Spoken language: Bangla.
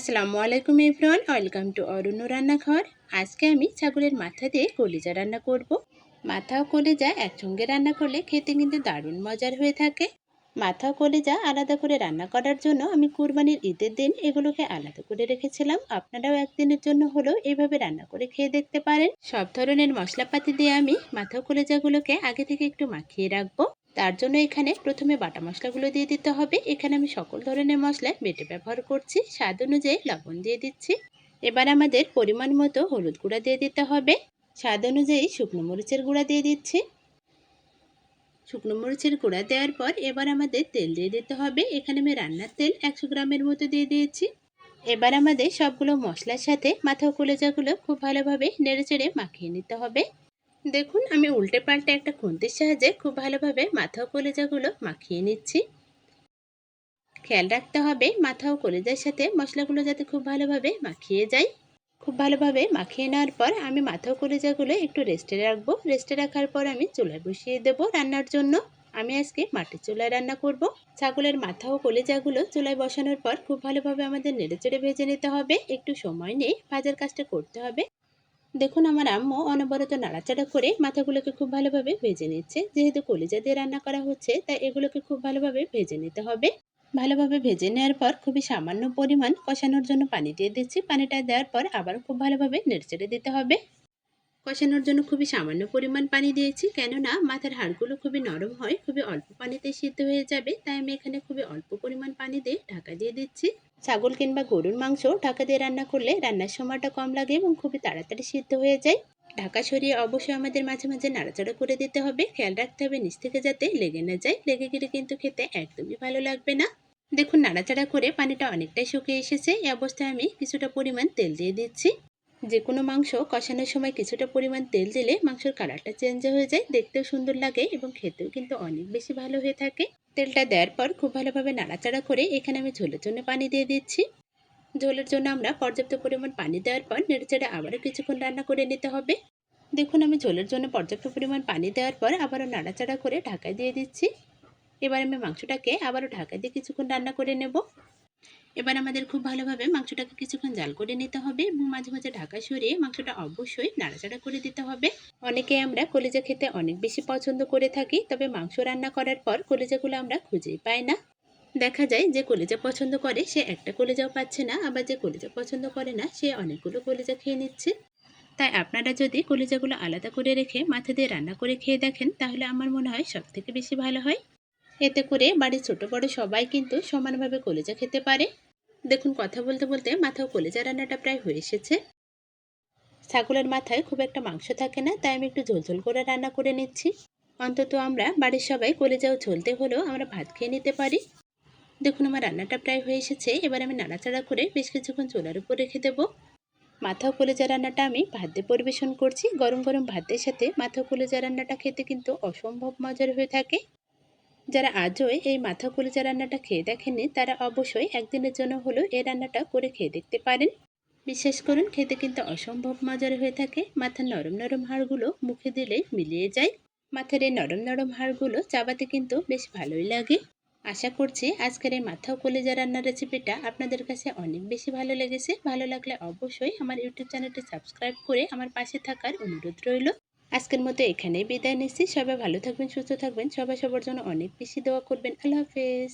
আসসালামু আলাইকুম এভরিওয়ান, ওয়েলকাম টু অরণ্য রান্নাঘর। আজকে আমি ছাগলের মাথা দিয়ে কলিজা রান্না করব। মাথা ও কলিজা একসঙ্গে রান্না করলে খেতে কিন্তু দারুণ মজার হয়ে থাকে। মাথা ও কলিজা আলাদা করে রান্না করার জন্য আমি কুরবানির ঈদের দিন এগুলোকে আলাদা করে রেখেছিলাম। আপনারাও একদিনের জন্য হলেও এভাবে রান্না করে খেয়ে দেখতে পারেন। সব ধরনের মশলাপাতি দিয়ে আমি মাথা কলিজাগুলোকে আগে থেকে একটু মাখিয়ে রাখব। তার জন্য এখানে প্রথমে বাটা মশলাগুলো দিয়ে দিতে হবে। এখানে আমি সকল ধরনের মশলা বেটে ব্যবহার করছি। স্বাদ অনুযায়ী লবণ দিয়ে দিচ্ছি। এবার আমাদের পরিমাণ মতো হলুদ গুঁড়া দিয়ে দিতে হবে। স্বাদ অনুযায়ী শুকনো মরিচের গুঁড়া দিয়ে দিচ্ছি। শুকনো মরিচের গুঁড়া দেওয়ার পর এবার আমাদের তেল দিয়ে দিতে হবে। এখানে আমি রান্নার তেল একশো গ্রামের মতো দিয়ে দিয়েছি। এবার আমাদের সবগুলো মশলার সাথে মাথা কলেজাগুলো খুব ভালোভাবে নেড়ে চেড়ে মাখিয়ে নিতে হবে। দেখুন, আমি উল্টে পাল্টে একটা খুন্তির সাহায্যে খুব ভালোভাবে মাথা ও কলেজাগুলো মাখিয়ে নিচ্ছি। খেয়াল রাখতে হবে, মাথা ও কলেজার সাথে মশলাগুলো যাতে খুব ভালোভাবে মাখিয়ে যায়। খুব ভালোভাবে মাখিয়ে নেওয়ার পর আমি মাথা ও কলেজাগুলো একটু রেস্টে রাখব। রেস্টে রাখার পর আমি চুলায় বসিয়ে দেবো রান্নার জন্য। আমি আজকে মাটির চুলায় রান্না করব। ছাগলের মাথা ও কলেজাগুলো চুলায় বসানোর পর খুব ভালোভাবে আমাদের নেড়ে চেড়ে ভেজে নিতে হবে। একটু সময় নিয়ে ভাজার কাজটা করতে হবে। দেখুন, আমার আম্মু অনবরত নাড়াচাড়া করে মাথাগুলোকে খুব ভালোভাবে ভেজে নিচ্ছে। যেহেতু কলিজা দিয়ে রান্না করা হচ্ছে, তাই এগুলোকে খুব ভালোভাবে ভেজে নিতে হবে। ভালোভাবে ভেজে নেওয়ার পর খুবই সামান্য পরিমাণ কষানোর জন্য পানি দিয়ে দিচ্ছি। পানিটা দেওয়ার পর আবার খুব ভালোভাবে নেড়েচেড়ে দিতে হবে। কষানোর জন্য খুবই সামান্য পরিমাণ পানি দিয়েছি, কেননা মাথার হাড়গুলো খুবই নরম হয়, খুবই অল্প পানিতে সিদ্ধ হয়ে যাবে, তাই আমি এখানে খুবই অল্প পরিমাণ পানি দিয়ে ঢাকা দিয়ে দিচ্ছি। ছাগল কিংবা গরুর মাংস ঢাকা দিয়ে রান্না করলে রান্নার সময়টা কম লাগে এবং খুবই তাড়াতাড়ি সিদ্ধ হয়ে যায়। ঢাকা সরিয়ে অবশ্যই আমাদের মাঝে মাঝে নাড়াচাড়া করে দিতে হবে। খেয়াল রাখতে হবে নিচ থেকে যাতে লেগে না যায়। লেগে গেলে কিন্তু খেতে একদমই ভালো লাগবে না। দেখুন, নাড়াচাড়া করে পানিটা অনেকটাই শুকিয়ে এসেছে। এই অবস্থায় আমি কিছুটা পরিমাণ তেল দিয়ে দিচ্ছি। যে কোনো মাংস কষানোর সময় কিছুটা পরিমাণ তেল দিলে মাংসের কালারটা চেঞ্জ হয়ে যায়। দেখতেও সুন্দর লাগে এবং খেতেও কিন্তু অনেক বেশি ভালো হয়ে থাকে। তেলটা দেওয়ার পর খুব ভালোভাবে নাড়াচাড়া করে এখানে আমি ঝোলের জন্য পানি দিয়ে দিচ্ছি। ঝোলের জন্য আমরা পর্যাপ্ত পরিমাণ পানি দেওয়ার পর নেড়েচেড়ে আবারও কিছুক্ষণ রান্না করে নিতে হবে। দেখুন, আমি ঝোলের জন্য পর্যাপ্ত পরিমাণ পানি দেওয়ার পর আবারও নাড়াচাড়া করে ঢাকা দিয়ে দিচ্ছি। এবার আমি মাংসটাকে আবারও ঢাকা দিয়ে কিছুক্ষণ রান্না করে নেব। এবার আমাদের খুব ভালোভাবে মাংসটাকে কিছুক্ষণ জাল করে নিতে হবে এবং মাঝে মাঝে ঢাকা সরিয়ে মাংসটা অবশ্যই নাড়াচাড়া করে দিতে হবে। অনেকে আমরা কলিজা খেতে অনেক বেশি পছন্দ করে থাকি, তবে মাংস রান্না করার পর কলিজাগুলো আমরা খুঁজেই পাই না। দেখা যায় যে কলিজা পছন্দ করে, সে একটা কলিজাও পাচ্ছে না, আবার যে কলিজা পছন্দ করে না, সে অনেকগুলো কলিজা খেয়ে নিচ্ছে। তাই আপনারা যদি কলিজাগুলো আলাদা করে রেখে মাথা দিয়ে রান্না করে খেয়ে দেখেন, তাহলে আমার মনে হয় সব থেকে বেশি ভালো হয়। এতে করে বাড়ির ছোট বড় সবাই কিন্তু সমানভাবে কলেজা খেতে পারে। দেখুন, কথা বলতে বলতে মাথাও কলেজা রান্নাটা প্রায় হয়ে এসেছে। ছাগলের মাথায় খুব একটা মাংস থাকে না, তাই আমি একটু ঝোলঝোল করে রান্না করে নিচ্ছি। অন্তত আমরা বাড়ির সবাই কলিজাও ঝোলতে হলেও আমরা ভাত খেয়ে নিতে পারি। দেখুন, আমার রান্নাটা প্রায় হয়ে এসেছে। এবার আমি নাড়াচাড়া করে বেশ কিছুক্ষণ চুলার উপর রেখে দেবো। মাথাও কলেজা রান্নাটা আমি ভাত দিয়ে পরিবেশন করছি। গরম গরম ভাতের সাথে মাথাও কলেজা রান্নাটা খেতে কিন্তু অসম্ভব মজার হয়ে থাকে। যারা আজও এই মাথা কলিজা রান্নাটা খেয়ে দেখেননি, তারা অবশ্যই একদিনের জন্য হলেও এই রান্নাটা করে খেয়ে দেখতে পারেন। বিশ্বাস করুন, খেতে কিন্তু অসম্ভব মজার হয়ে থাকে। মাথার নরম নরম হাড়গুলো মুখে দিলে মিলিয়ে যায়। মাথার এই নরম নরম হাড়গুলো চাবাতে কিন্তু বেশ ভালোই লাগে। আশা করছি আজকের এই মাথা কলিজা রান্নার রেসিপিটা আপনাদের কাছে অনেক বেশি ভালো লেগেছে। ভালো লাগলে অবশ্যই আমার ইউটিউব চ্যানেলটি সাবস্ক্রাইব করে আমার পাশে থাকার অনুরোধ রইল। আজকের মতো এখানেই বিদায় নিচ্ছি। সবাই ভালো থাকবেন, সুস্থ থাকবেন। সবাই সবার জন্য অনেক বেশি দোয়া করবেন। আল্লাহ হাফেজ।